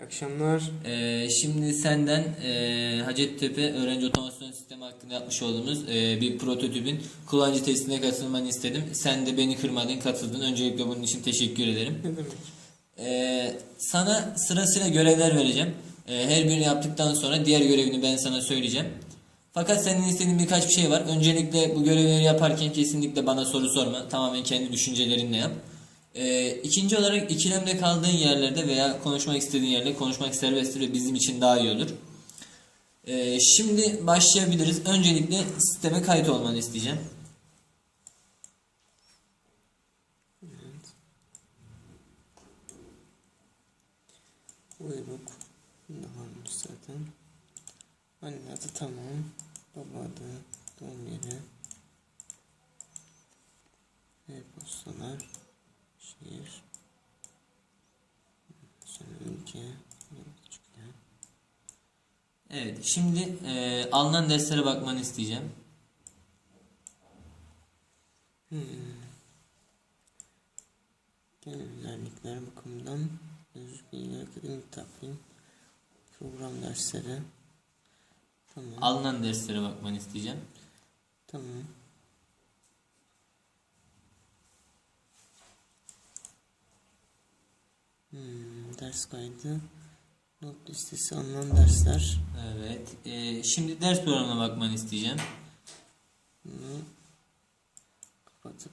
İyi akşamlar. Ee, şimdi senden e, Hacettepe Öğrenci Otomasyon Sistemi hakkında yapmış olduğumuz e, bir prototipin kullanıcı testine katılmanı istedim. Sen de beni kırmadın, katıldın. Öncelikle bunun için teşekkür ederim. Ne demek? Ee, sana sırasıyla görevler vereceğim. Ee, her birini yaptıktan sonra diğer görevini ben sana söyleyeceğim. Fakat senin istediğin birkaç bir şey var. Öncelikle bu görevleri yaparken kesinlikle bana soru sorma. Tamamen kendi düşüncelerinle yap. Ee, ikinci olarak ikilemde kaldığın yerlerde veya konuşmak istediğin yerde konuşmak serbesttir ve bizim için daha iyi olur. Ee, şimdi başlayabiliriz. Öncelikle sisteme kayıt olmanı isteyeceğim. Uyruk. Bunda varmış zaten. Anne adı tamam. Baba adı. Doğum yeri. E-postalar. Sonra ülke. Evet, şimdi e, alınan derslere bakmanı isteyeceğim. Genel özellikler bakımından bilgiler, akademik takvim, program dersleri. Tamam. Alınan derslere bakmanı isteyeceğim. Tamam. Hmm, ders kaydı. Not listesi alınan dersler. Evet. e, şimdi ders programına bakmanı isteyeceğim. Bunu kapatıp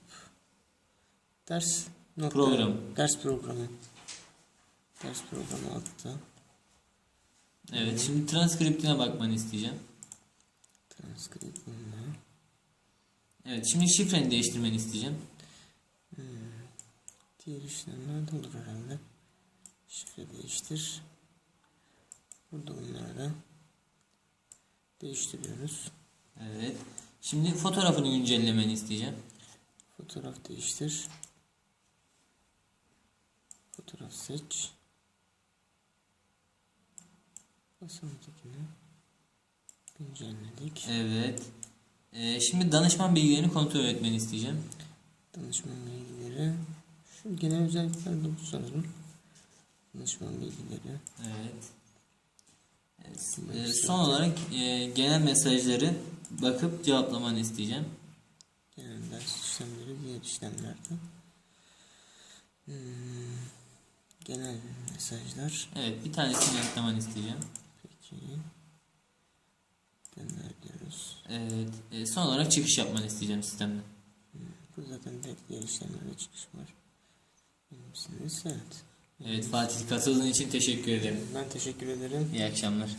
ders not Program. Ders programı. Ders programı altta. Evet. Şimdi transkriptine bakmanı isteyeceğim. Transkript bunlar. Evet. Şimdi şifreni değiştirmeni isteyeceğim. Diğer işlemler de olur herhalde. Şifre değiştir. Burada bunları değiştiriyoruz. Evet. Şimdi fotoğrafını güncellemeni isteyeceğim. Fotoğraf değiştir. Fotoğraf seç. Basamdakini güncelledik. Evet. E, şimdi danışman bilgilerini kontrol etmeni isteyeceğim. Danışman bilgileri. Şu genel özellikler sanırım. Danışman bilgileri. Evet. Evet, e, son olarak e, genel mesajları bakıp cevaplamanı isteyeceğim. Genel ders işlemleri diğer işlemlerde. Hmm, genel mesajlar. Evet. Bir tanesini yanıtlamanı isteyeceğim. Peki. Gönder diyoruz. Evet. e, son olarak çıkış yapmanı isteyeceğim sistemden. Bu zaten diğer işlemlere çıkış var. Misiniz? Evet. Evet Fatih katıldığın için teşekkür ederim. Ben teşekkür ederim. İyi akşamlar.